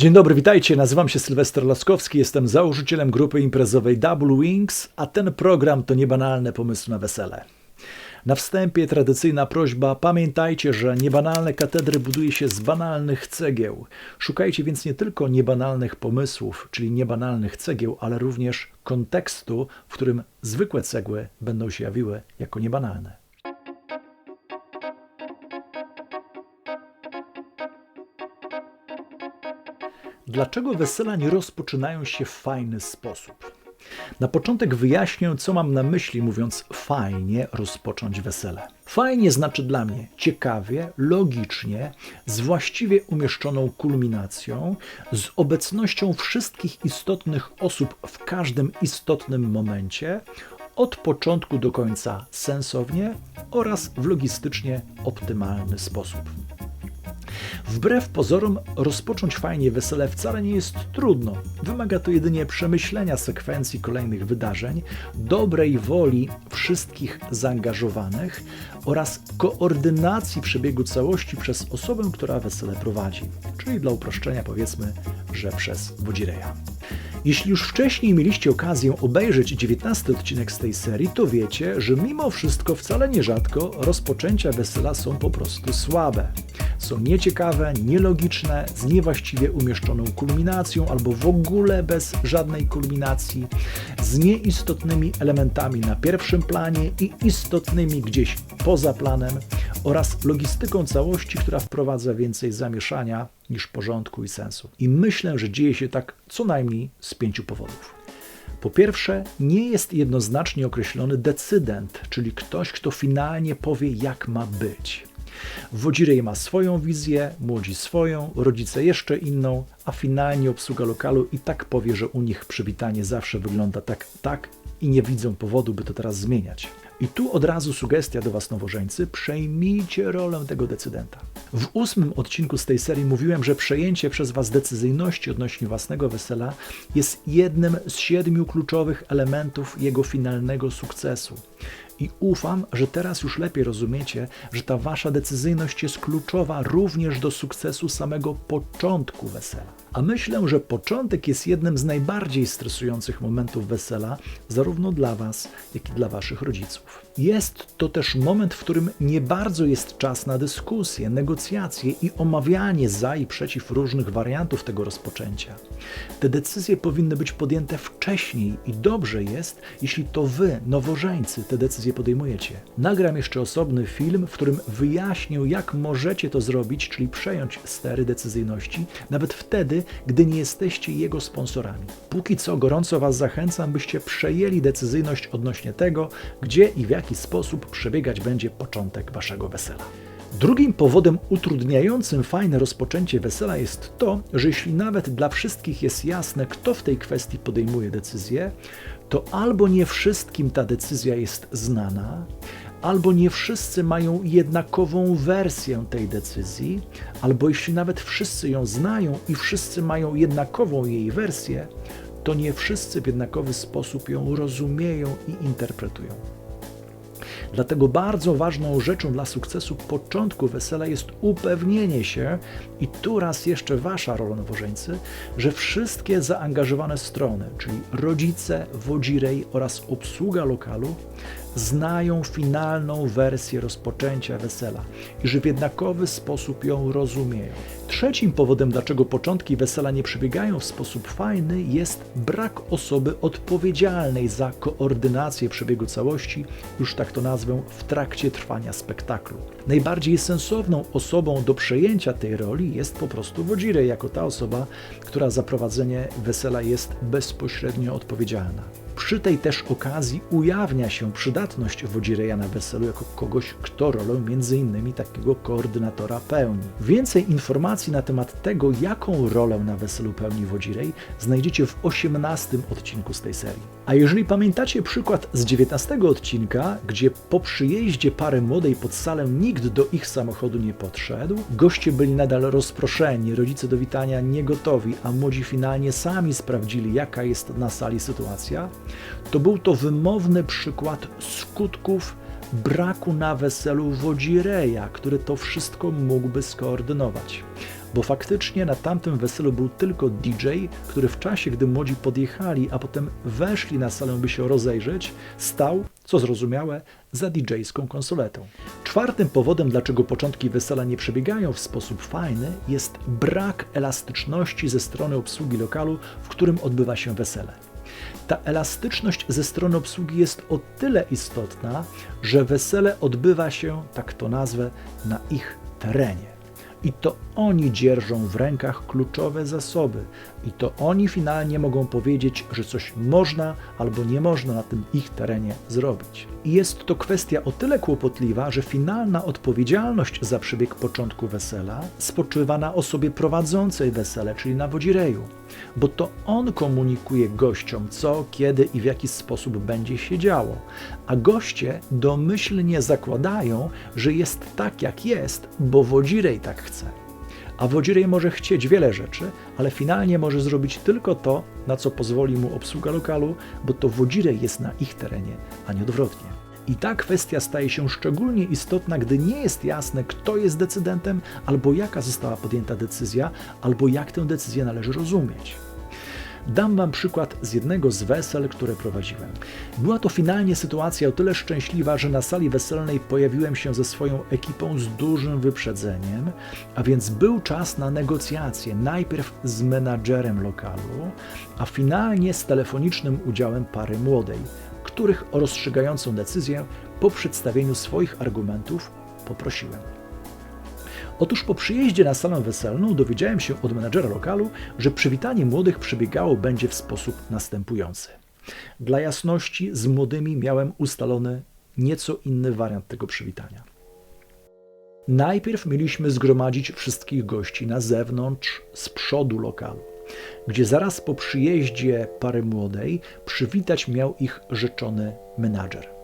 Dzień dobry, witajcie. Nazywam się Sylwester Laskowski, jestem założycielem grupy imprezowej Double Wings, a ten program to niebanalne pomysły na wesele. Na wstępie tradycyjna prośba: pamiętajcie, że niebanalne katedry buduje się z banalnych cegieł. Szukajcie więc nie tylko niebanalnych pomysłów, czyli niebanalnych cegieł, ale również kontekstu, w którym zwykłe cegły będą się jawiły jako niebanalne. Dlaczego wesela nie rozpoczynają się w fajny sposób? Na początek wyjaśnię, co mam na myśli, mówiąc fajnie rozpocząć wesele. Fajnie znaczy dla mnie ciekawie, logicznie, z właściwie umieszczoną kulminacją, z obecnością wszystkich istotnych osób w każdym istotnym momencie, od początku do końca sensownie oraz w logistycznie optymalny sposób. Wbrew pozorom, rozpocząć fajnie wesele wcale nie jest trudno. Wymaga to jedynie przemyślenia sekwencji kolejnych wydarzeń, dobrej woli wszystkich zaangażowanych oraz koordynacji przebiegu całości przez osobę, która wesele prowadzi. Czyli dla uproszczenia powiedzmy, że przez wodzireja. Jeśli już wcześniej mieliście okazję obejrzeć 19 odcinek z tej serii, to wiecie, że mimo wszystko wcale nierzadko rozpoczęcia wesela są po prostu słabe. Są nieciekawe, nielogiczne, z niewłaściwie umieszczoną kulminacją albo w ogóle bez żadnej kulminacji, z nieistotnymi elementami na pierwszym planie i istotnymi gdzieś poza planem oraz logistyką całości, która wprowadza więcej zamieszania niż porządku i sensu. I myślę, że dzieje się tak co najmniej z pięciu powodów. Po pierwsze, nie jest jednoznacznie określony decydent, czyli ktoś, kto finalnie powie, jak ma być. Wodzirej ma swoją wizję, młodzi swoją, rodzice jeszcze inną, a finalnie obsługa lokalu i tak powie, że u nich przywitanie zawsze wygląda tak, tak i nie widzą powodu, by to teraz zmieniać. I tu od razu sugestia do Was, nowożeńcy, przejmijcie rolę tego decydenta. W ósmym odcinku z tej serii mówiłem, że przejęcie przez Was decyzyjności odnośnie własnego wesela jest jednym z siedmiu kluczowych elementów jego finalnego sukcesu. I ufam, że teraz już lepiej rozumiecie, że ta Wasza decyzyjność jest kluczowa również do sukcesu samego początku wesela. A myślę, że początek jest jednym z najbardziej stresujących momentów wesela, zarówno dla Was, jak i dla Waszych rodziców. Jest to też moment, w którym nie bardzo jest czas na dyskusje, negocjacje i omawianie za i przeciw różnych wariantów tego rozpoczęcia. Te decyzje powinny być podjęte wcześniej i dobrze jest, jeśli to Wy, nowożeńcy, te decyzje podejmujecie. Nagram jeszcze osobny film, w którym wyjaśnię, jak możecie to zrobić, czyli przejąć stery decyzyjności, nawet wtedy, gdy nie jesteście jego sponsorami. Póki co gorąco Was zachęcam, byście przejęli decyzyjność odnośnie tego, gdzie i w jaki sposób przebiegać będzie początek Waszego wesela. Drugim powodem utrudniającym fajne rozpoczęcie wesela jest to, że jeśli nawet dla wszystkich jest jasne, kto w tej kwestii podejmuje decyzję, to albo nie wszystkim ta decyzja jest znana, albo nie wszyscy mają jednakową wersję tej decyzji, albo jeśli nawet wszyscy ją znają i wszyscy mają jednakową jej wersję, to nie wszyscy w jednakowy sposób ją rozumieją i interpretują. Dlatego bardzo ważną rzeczą dla sukcesu początku wesela jest upewnienie się, i tu raz jeszcze Wasza rola nowożeńcy, że wszystkie zaangażowane strony, czyli rodzice, wodzirej oraz obsługa lokalu, znają finalną wersję rozpoczęcia wesela i że w jednakowy sposób ją rozumieją. Trzecim powodem, dlaczego początki wesela nie przebiegają w sposób fajny, jest brak osoby odpowiedzialnej za koordynację przebiegu całości, już tak to nazwę, w trakcie trwania spektaklu. Najbardziej sensowną osobą do przejęcia tej roli jest po prostu wodzirej, jako ta osoba, która za prowadzenie wesela jest bezpośrednio odpowiedzialna. Przy tej też okazji ujawnia się przydatność wodzireja na weselu jako kogoś, kto rolę m.in. takiego koordynatora pełni. Więcej informacji na temat tego, jaką rolę na weselu pełni wodzirej, znajdziecie w 18 odcinku z tej serii. A jeżeli pamiętacie przykład z 19 odcinka, gdzie po przyjeździe pary młodej pod salę nikt do ich samochodu nie podszedł, goście byli nadal rozproszeni, rodzice do witania niegotowi, a młodzi finalnie sami sprawdzili, jaka jest na sali sytuacja, to był to wymowny przykład skutków braku na weselu wodzireja, który to wszystko mógłby skoordynować. bo faktycznie na tamtym weselu był tylko DJ, który w czasie, gdy młodzi podjechali, a potem weszli na salę, by się rozejrzeć, stał, co zrozumiałe, za DJ-ską konsoletą. Czwartym powodem, dlaczego początki wesela nie przebiegają w sposób fajny, jest brak elastyczności ze strony obsługi lokalu, w którym odbywa się wesele. Ta elastyczność ze strony obsługi jest o tyle istotna, że wesele odbywa się, tak to nazwę, na ich terenie. I to oni dzierżą w rękach kluczowe zasoby, i to oni finalnie mogą powiedzieć, że coś można albo nie można na tym ich terenie zrobić. I jest to kwestia o tyle kłopotliwa, że finalna odpowiedzialność za przebieg początku wesela spoczywa na osobie prowadzącej wesele, czyli na wodzireju, bo to on komunikuje gościom, co, kiedy i w jaki sposób będzie się działo, a goście domyślnie zakładają, że jest tak jak jest, bo wodzirej tak chce. A wodzirej może chcieć wiele rzeczy, ale finalnie może zrobić tylko to, na co pozwoli mu obsługa lokalu, bo to wodzirej jest na ich terenie, a nie odwrotnie. I ta kwestia staje się szczególnie istotna, gdy nie jest jasne, kto jest decydentem, albo jaka została podjęta decyzja, albo jak tę decyzję należy rozumieć. Dam Wam przykład z jednego z wesel, które prowadziłem. Była to finalnie sytuacja o tyle szczęśliwa, że na sali weselnej pojawiłem się ze swoją ekipą z dużym wyprzedzeniem, a więc był czas na negocjacje, najpierw z menadżerem lokalu, a finalnie z telefonicznym udziałem pary młodej, których o rozstrzygającą decyzję po przedstawieniu swoich argumentów poprosiłem. Otóż po przyjeździe na salę weselną dowiedziałem się od menadżera lokalu, że przywitanie młodych przebiegało będzie w sposób następujący. Dla jasności z młodymi miałem ustalony nieco inny wariant tego przywitania. Najpierw mieliśmy zgromadzić wszystkich gości na zewnątrz, z przodu lokalu, gdzie zaraz po przyjeździe pary młodej przywitać miał ich rzeczony menadżer.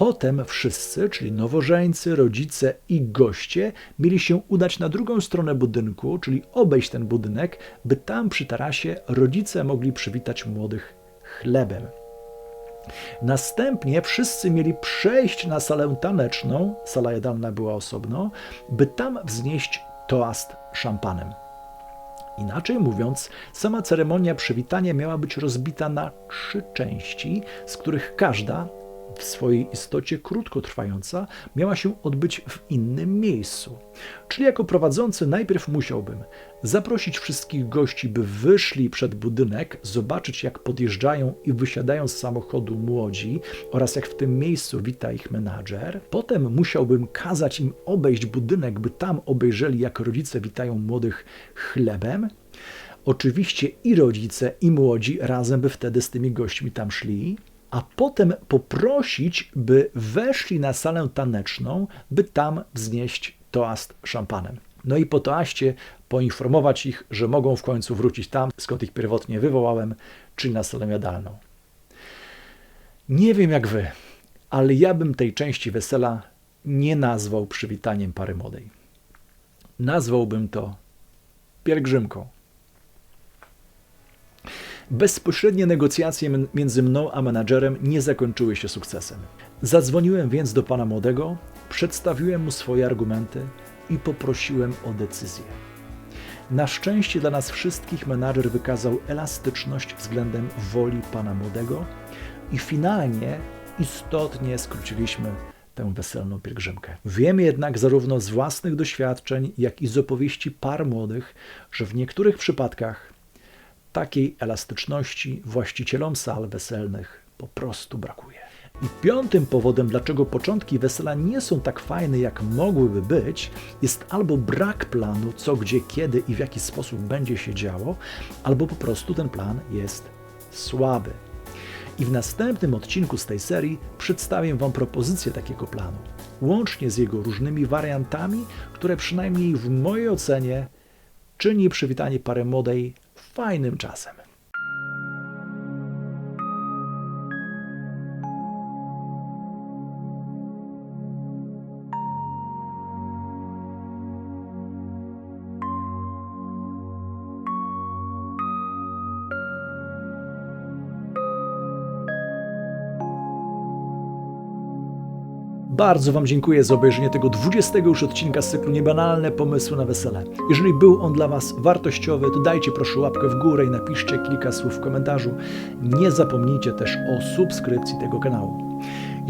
Potem wszyscy, czyli nowożeńcy, rodzice i goście, mieli się udać na drugą stronę budynku, czyli obejść ten budynek, by tam przy tarasie rodzice mogli przywitać młodych chlebem. Następnie wszyscy mieli przejść na salę taneczną, sala jadalna była osobno, by tam wznieść toast szampanem. Inaczej mówiąc, sama ceremonia przywitania miała być rozbita na trzy części, z których każda w swojej istocie krótkotrwająca, miała się odbyć w innym miejscu. Czyli jako prowadzący najpierw musiałbym zaprosić wszystkich gości, by wyszli przed budynek, zobaczyć jak podjeżdżają i wysiadają z samochodu młodzi oraz jak w tym miejscu wita ich menadżer. Potem musiałbym kazać im obejść budynek, by tam obejrzeli jak rodzice witają młodych chlebem. Oczywiście i rodzice, i młodzi razem by wtedy z tymi gośćmi tam szli a potem poprosić, by weszli na salę taneczną, by tam wznieść toast szampanem. No i po toaście poinformować ich, że mogą w końcu wrócić tam, skąd ich pierwotnie wywołałem, czyli na salę jadalną. Nie wiem jak wy, ale ja bym tej części wesela nie nazwał przywitaniem pary młodej. Nazwałbym to pielgrzymką. Bezpośrednie negocjacje między mną a menadżerem nie zakończyły się sukcesem. Zadzwoniłem więc do pana młodego, przedstawiłem mu swoje argumenty i poprosiłem o decyzję. Na szczęście dla nas wszystkich menadżer wykazał elastyczność względem woli pana młodego i finalnie istotnie skróciliśmy tę weselną pielgrzymkę. Wiem jednak zarówno z własnych doświadczeń, jak i z opowieści par młodych, że w niektórych przypadkach Takiej elastyczności właścicielom sal weselnych po prostu brakuje. I piątym powodem, dlaczego początki wesela nie są tak fajne, jak mogłyby być, jest albo brak planu, co, gdzie, kiedy i w jaki sposób będzie się działo, albo po prostu ten plan jest słaby. I w następnym odcinku z tej serii przedstawię Wam propozycję takiego planu, łącznie z jego różnymi wariantami, które przynajmniej w mojej ocenie czyni przywitanie pary młodej fajnym czasem. Bardzo Wam dziękuję za obejrzenie tego 20 już odcinka z cyklu Niebanalne Pomysły na Wesele. Jeżeli był on dla Was wartościowy, to dajcie proszę łapkę w górę i napiszcie kilka słów w komentarzu. Nie zapomnijcie też o subskrypcji tego kanału.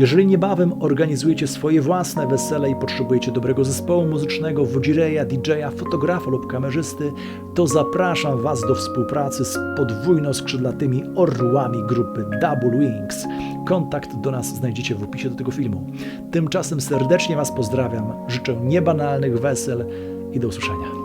Jeżeli niebawem organizujecie swoje własne wesele i potrzebujecie dobrego zespołu muzycznego, wodzireja, DJ-a, fotografa lub kamerzysty, to zapraszam Was do współpracy z podwójnoskrzydlatymi orłami grupy Double Wings. Kontakt do nas znajdziecie w opisie do tego filmu. Tymczasem serdecznie Was pozdrawiam, życzę niebanalnych wesel i do usłyszenia.